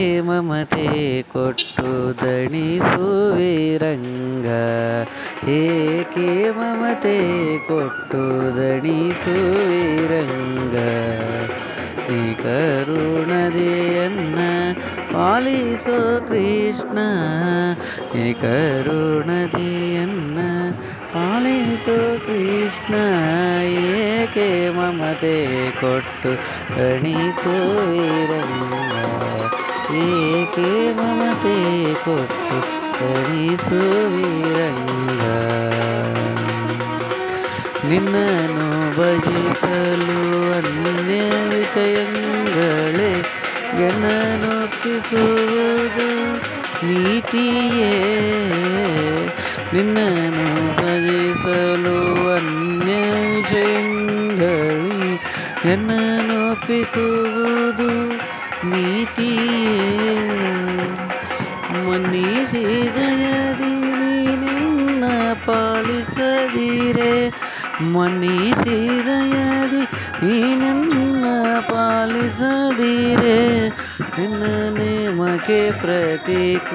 ಮಮತೆ ಕೊಟ್ಟು ದಣಿಸುವೆ ರಂಗ. ಏಕೆ ಮಮತೆ ಕೊಟ್ಟು ದಣಿಸುವೆ ರಂಗ. ನೀ ಕರುಣದೆಯನ್ನ ಪಾಲಿಸೋ ಕೃಷ್ಣ. ನೀ ಕರುಣದೆಯನ್ನ ಪಾಲಿಸೋ ಕೃಷ್ಣ. ಏಕೆ ಮಮತೆ ಕೊಟ್ಟು ದಣಿಸುವೆ ರಂಗ. ಏಕೆ ಮಮತೆ ಕೊಟ್ಟು ರಂಗ? ನಿನ್ನನ್ನು ಬಯಸಲು ಅನ್ಯ ವಿಷಯಗಳೇ ಜನನೊಪ್ಪಿಸುವುದು ನೀತಿಯೇ? ನಿನ್ನನ್ನು ಬಯಸಲು ಅನ್ಯ ವಿಷಯಗಳೇ ಜನನೊಪ್ಪಿಸುವುದು ನೀತಿಯೇ ಮನ್ನಿಸಿದಯದಿ ನಿನ್ನ ಪಾಲಿಸದಿರೆ ಮನ್ನಿಸಿದಯದಿ ನೀನನ್ನ ಪಾಲಿಸದಿರೆ ನಿನ್ನ ನೇಮಕ್ಕೆ ಪ್ರತಿಕೂಲವೇ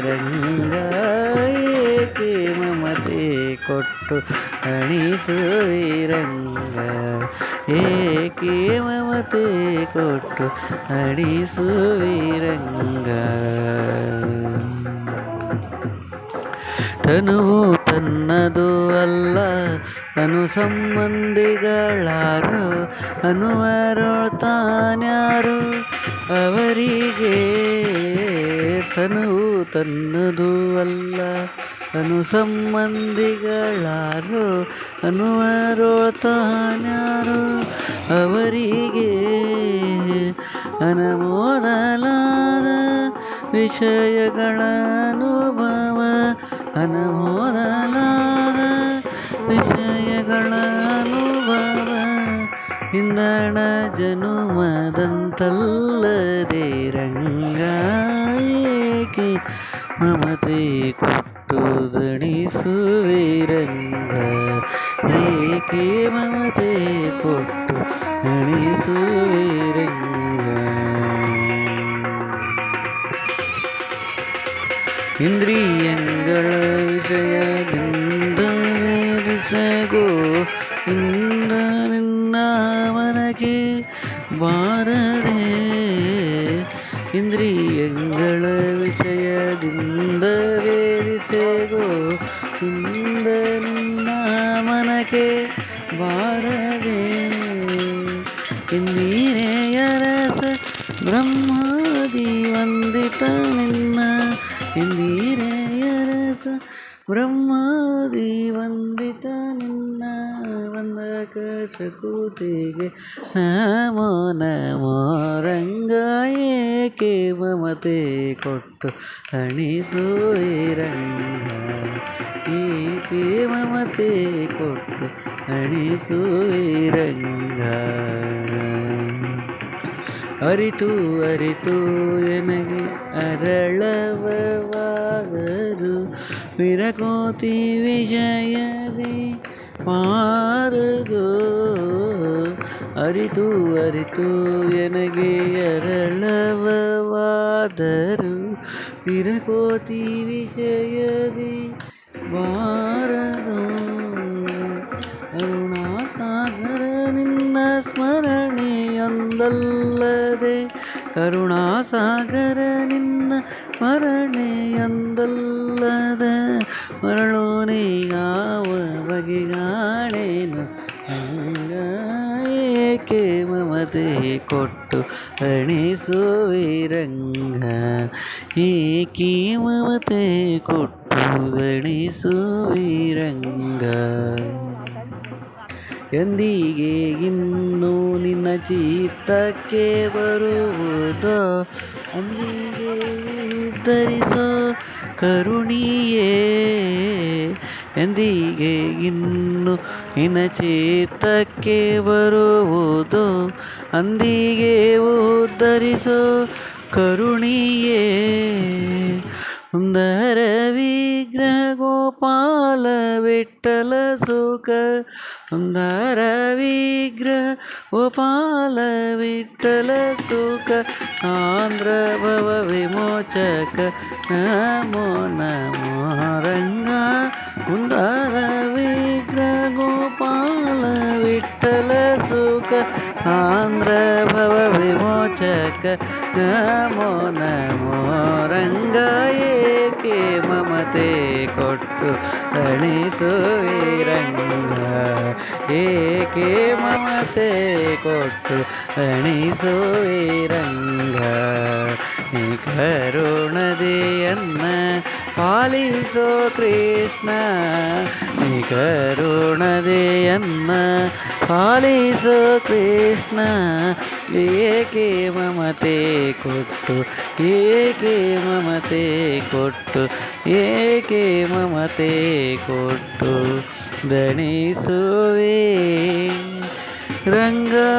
ರಂಗ ಏಕೆ ಮಮತೆ ಕೊಟ್ಟು ಅಣಿಸುವಿರಂಗ ಏಕೆ ಮಮತೆ ಕೊಟ್ಟು ಅಣಿಸುವಿರಂಗ ತನುವು ತನ್ನದು ಅಲ್ಲ ಅನು ಸಂಬಂಧಿಗಳಾರು ಅನುವರೊಳ್ತಾನ್ಯಾರು ಅವರಿಗೆ. ತನುವು ತನ್ನದು ಅಲ್ಲ ಅನು ಸಂಬಂಧಿಗಳಾರು ಅನುವರೊಳ್ತಾನ್ಯಾರು ಅವರಿಗೆ ಅನಮೋದಲಾದ ವಿಷಯಗಳ ಅನುಭವ ಅನಮೋದಲಾದ ವಿಷಯಗಳ ಅನುಭವ ಇಂದಣ ಜನುಮದಂತಲ್ಲದೆ ರಂಗ ಏಕೆ ಮಮತೆ ಕೊಟ್ಟು ದಣಿಸುವೆ ರಂಗ ಏಕೆ ಮಮತೆ ಕೊಟ್ಟು ದಣಿಸುವೆ ರಂಗ ಇಂದ್ರಿಯಗಳ ವಿಷಯದಿಂದ ವೇರಿಸಗೋ ಇಂದ ನಿನ್ನ ಮನಗೆ ಬಾರದೆ ವಿಷಯದಿಂದ ವೇರಿಸಗೋ ಇಂದ ನಿನ್ನ ಮನಗೆ ಬಾರದೆ ಇಂದಿರೆಯ ರಸ ಬ್ರಹ್ಮಾದಿ ವಂದಿತ ನಿನ್ನ ಇಂದಿರೆಯ ರಸ ಬ್ರಹ್ಮಾದಿ ವಂದಿತ ನಿನ್ನ ವಂದಕ ಶಕುತಿಗೆ ನಮೋ ನಮೋ ರಂಗ ಏಕೆ ಮಮತೆ ಕೊಟ್ಟು ಅಣಿಸುವೆ ರಂಗ ಏಕೆ ಮಮತೆ ಕೊಟ್ಟು ಅಣಿಸುವೆ ರಂಗ ಅರಿತು ಅರಿತು ಎನಗೆ ಅರಳವಾದರು ವಿರಕೋತಿ ವಿಜಯದಿ ಮಾರದು ಅರಿತು ಅರಿತು ಎನಗೆ ಅರಳವಾದರು ವಿರಕೋತಿ ವಿಷಯದಿ ಬಾರದು ಅರುಣಾಸಾಗರ ನಿನ್ನ ಸ್ಮರಣೆಯೊಂದಲ್ಲದೆ ಕರುಣಾಸಾಗರ ನಿನ್ನ ಸ್ಮರಣೆಯೊಂದಲ್ಲದ ಮರಳೋನೆ ಯಾವ ಬಗೆಗಾಣೇನು ಏಕೆ ಮಮತೆ ಕೊಟ್ಟು ಅಣಿಸುವೆ ರಂಗ ಏಕೆ ಮಮತೆ ಕೊಟ್ಟು ಅಣಿಸುವಿರಂಗ ಎಂದಿಗೆ ಇನ್ನು ನಿನ್ನ ಚಿತ್ತಕ್ಕೆ ಬರುವುದೋ, ಅಂದಿಗೆ ಉದ್ಧರಿಸೋ ಕರುಣಿಯೇ ಎಂದಿಗೆ ಇನ್ನು ಇನಚೇತಕ್ಕೆ ಬರುವುದು? ಅಂದಿಗೆ ಉದ್ಧರಿಸೋ ಕರುಣಿಯೇ. ಸುಂದರ ವಿಗ್ರಹ ಗೋಪಾಲ ವಿಠಲ ಸುಖ. ಸುಂದರ ವಿಗ್ರಹ గోపాల విఠల సుఖ ఆంధ్ర భవ విమోచక నమో నమో రంగా గుండార విగ్ర గోపాల విఠల సుఖ ఆంధ్ర భవ ವಿಮೋಚಕ ನಮೋ ನಮೋ ರಂಗ ಏಕೆ ಮಮತೆ ಕೊಟ್ಟು ತಣಿಸುವೆ ರಂಗ? ಏಕೆ ಮಮತೆ ಕೊಟ್ಟು ತಣಿಸುವೆ ರಂಗ? ಕರುಣದೆಯನ್ನ పాలించో కృష్ణ నీ కరుణదేయన్న పాలించో కృష్ణ ఏకే మమతే కొట్టు ఏకే మమతే కొట్టు ఏకే మమతే కొట్టు. దణిసువే రంగా